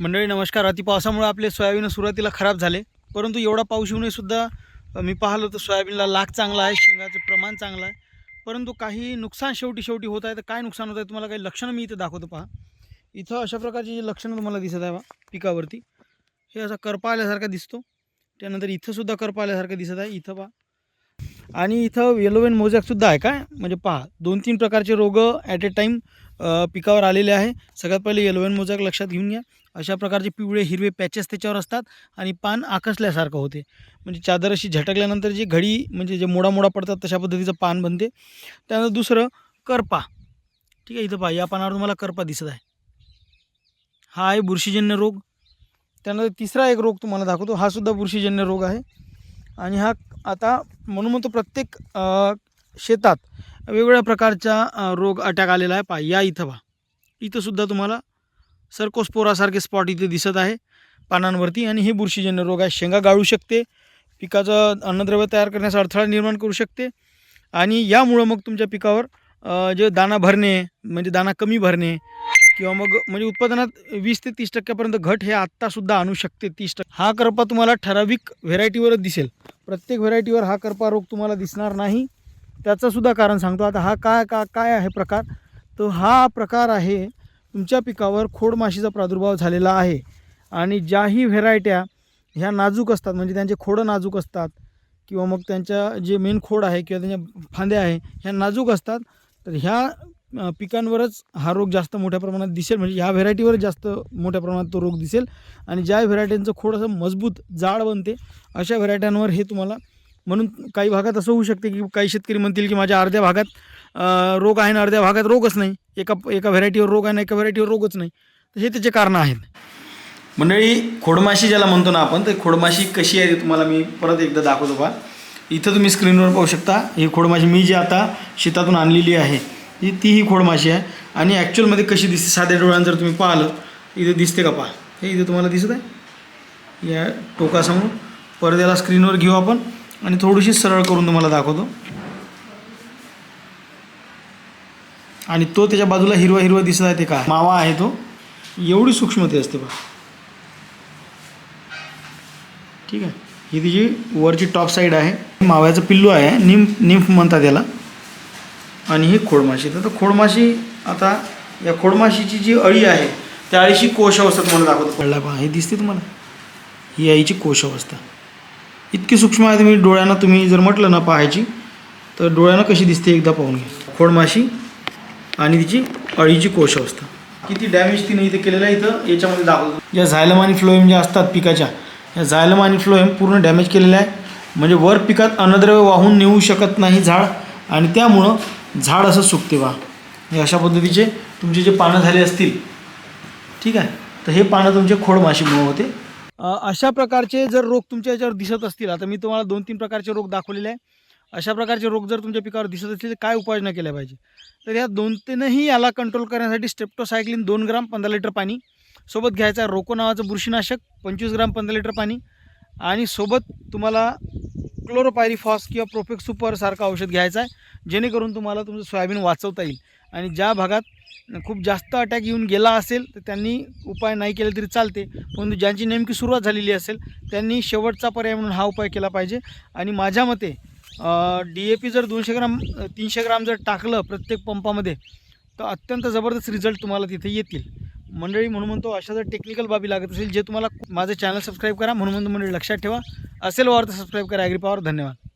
मंडळी नमस्कार. अति पावसामुळे आपले सोयाबीन सुरुवातीला खराब झाले परंतु एवढा पाऊस येऊनही सुद्धा मी पाहिलं तर सोयाबीनला लाख चांगला आहे शेंगाचं प्रमाण चांगलं आहे. परंतु काही नुकसान शेवटी शेवटी होत आहे. तर काय नुकसान होत आहे तुम्हाला काही लक्षणं मी इथं दाखवतो पहा. इथं अशा प्रकारची जी लक्षणं तुम्हाला दिसत आहे बा पिकावरती हे असा करपा आल्यासारखा दिसतो. त्यानंतर इथंसुद्धा करपा आल्यासारखं दिसत आहे. इथं पहा. आणि इथं येलोवेन मोजॅकसुद्धा आहे काय? म्हणजे पहा दोन तीन प्रकारचे रोग ॲट ए टाईम पिकावर आलेले आहे. सगळ्यात पहिले येलोवेन मोजॅक लक्षात घेऊन घ्या. अशा प्रकारचे पिवळे हिरवे पॅचेस त्याच्यावर असतात आणि पान आकसल्यासारखं होते. म्हणजे चादर अशी झटकल्यानंतर जी घडी म्हणजे जे मोडा मोडा पडतात तशा पद्धतीचं पान बनते. त्यानंतर दुसरं करपा. ठीक आहे इथं पहा या पानावर तुम्हाला करपा दिसत आहे. हा आहे बुरशीजन्य रोग. त्यानंतर तिसरा एक रोग तुम्हाला दाखवतो हा सुद्धा बुरशीजन्य रोग आहे. आणि हा आता म्हणून म्हणतो प्रत्येक शेतात वेगवेगळ्या प्रकारचा रोग अटॅक आलेला आहे. पहा या इथं पहा. इथंसुद्धा तुम्हाला सरकोस्पोरासारखे स्पॉट इथे दिसत आहे. पानांवरती आणि हे बुरशीजन्य रोग आहे. शेंगा गाळू शकते. पिकाचं अन्नद्रव्य तयार करण्यास अडथळा निर्माण करू शकते. आणि यामुळं मग तुमच्या पिकावर जे दाना भरणे म्हणजे दाना कमी भरणे किंवा मग म्हणजे उत्पादनात वीस ते तीस टक्क्यापर्यंत घट हे आत्तासुद्धा आणू शकते तीस टक्के. हा करपा तुम्हाला ठराविक व्हेरायटीवरच दिसेल. प्रत्येक व्हेरायटीवर हा करपा रोग तुम्हाला दिसणार नाही. त्याचंसुद्धा कारण सांगतो. आता हा काय का काय आहे प्रकार? तर हा प्रकार आहे तुमच्या पिकावर खोडमाशीचा प्रादुर्भाव झालेला आहे. आणि ज्याही व्हेरायट्या ह्या नाजूक असतात म्हणजे त्यांचे खोडं नाजूक असतात किंवा मग त्यांच्या जे मेन खोड आहे किंवा त्यांच्या फांद्या आहे ह्या नाजूक असतात तर ह्या पिकांवरच हा रोग जास्त मोठ्या प्रमाणात दिसेल. म्हणजे ह्या व्हेरायटीवर जास्त मोठ्या प्रमाणात तो रोग दिसेल. आणि ज्या व्हेरायटींचं खोड असं मजबूत जाड बनते अशा व्हेरायट्यांवर हे तुम्हाला म्हणून काही भागात असं होऊ शकते की काही शेतकरी म्हणतील की माझ्या अर्ध्या भागात रोग आहे ना अर्ध्या भागात रोगच नाही. एका एका व्हेरायटीवर रोग आहे ना एका व्हेरायटीवर रोगच नाही. तर हे त्याचे कारणं आहेत. मंडळी खोडमाशी ज्याला म्हणतो ना आपण तर खोडमाशी कशी आहे तुम्हाला मी परत एकदा दाखवतो पहा इथं तुम्ही स्क्रीनवर पाहू शकता. ही खोडमाशी मी जी आता शेतातून आणलेली आहे ही ती ही खोडमाशी आहे. आणि ॲक्च्युअलमध्ये कशी दिसते साध्या डोळ्यानं जर तुम्ही पाहिलं इथे दिसते का पहा हे इथे तुम्हाला दिसत आहे. या टोकासमोर. पडद्याला स्क्रीनवर घेऊ आपण. आणि थोडीशी सरळ करून तुम्हाला दाखवतो. आणि तो त्याच्या बाजूला हिरवा हिरवा दिसत आहे ते काय? मावा आहे तो. एवढी सूक्ष्मते असते पहा ठीक आहे. ही तिची वरची टॉप साईड आहे. माव्याचं पिल्लू आहे. निम्फ निम्फ म्हणतात याला. आणि ही खोडमाशी तर खोडमाशी आता या खोडमाशीची जी अळी आहे त्या अळीची कोश अवस्था तुम्हाला दाखवतो. पडला पहा हे दिसते तुम्हाला? ही आईची कोश अवस्था इतकी सूक्ष्म आहे तुम्ही डोळ्यानं तुम्ही जर म्हटलं ना पाहायची तर डोळ्यानं कशी दिसते एकदा पाहून घ्या. खोडमाशी आणि तिची अळीची कोश अवस्था किती डॅमेज तिने इथे केलेलं आहे इथं? याच्यामध्ये दाखवतो ज्या झायलम आणि फ्लोएम ज्या असतात पिकाच्या या झायलम आणि फ्लोएम पूर्ण डॅमेज केलेल्या आहे. म्हणजे वर पिकात अन्नद्रव्य वाहून नेऊ शकत नाही झाड आणि त्यामुळं झाड असं सुकते वा हे अशा पद्धतीचे तुमचे जे पानं झाले असतील ठीक आहे? तर हे पानं तुमचे खोडमाशीमुळे होते. अशा प्रकारचे जर रोग तुमच्या याच्यावर दिसत असतील आता मी तुम्हाला दोन तीन प्रकारचे रोग दाखवलेले आहे. अशा प्रकारचे रोग जर तुमच्या पिकावर दिसत असतील तर काय उपाययोजना केल्या पाहिजे? तर या दोन तीनही याला कंट्रोल करण्यासाठी स्टेप्टोसायक्लिन दोन ग्राम पंधरा लिटर पाणी सोबत घ्यायचा रोको नावाचं बुरशीनाशक पंचवीस ग्राम पंधरा लिटर पाणी आणि सोबत तुम्हाला क्लोरोपायरिफॉस किंवा प्रोफेक्स सुपरसारखं औषध घ्यायचं आहे जेणेकरून तुम्हाला तुमचं सोयाबीन वाचवता येईल. आणि ज्या भागात खूप जास्त अटॅक येऊन गेला असेल तर त्यांनी उपाय नाही केले तरी चालते. परंतु ज्यांची नेमकी सुरुवात झालेली असेल त्यांनी शेवटचा पर्याय म्हणून हा उपाय केला पाहिजे. आणि माझ्या मते डी ए पी जर दोनशे ग्राम तीनशे ग्राम जर टाकलं प्रत्येक पंपामध्ये तर अत्यंत जबरदस्त रिझल्ट तुम्हाला तिथे येतील. मंडळी म्हणून म्हणतो अशा जर टेक्निकल बाबी लागत असेल जे तुम्हाला माझं चॅनल सबस्क्राईब करा म्हणून म्हणतो मंडळी लक्षात ठेवा. असेल वावर तर सबस्क्राईब करा ॲग्री पॉवर धन्यवाद.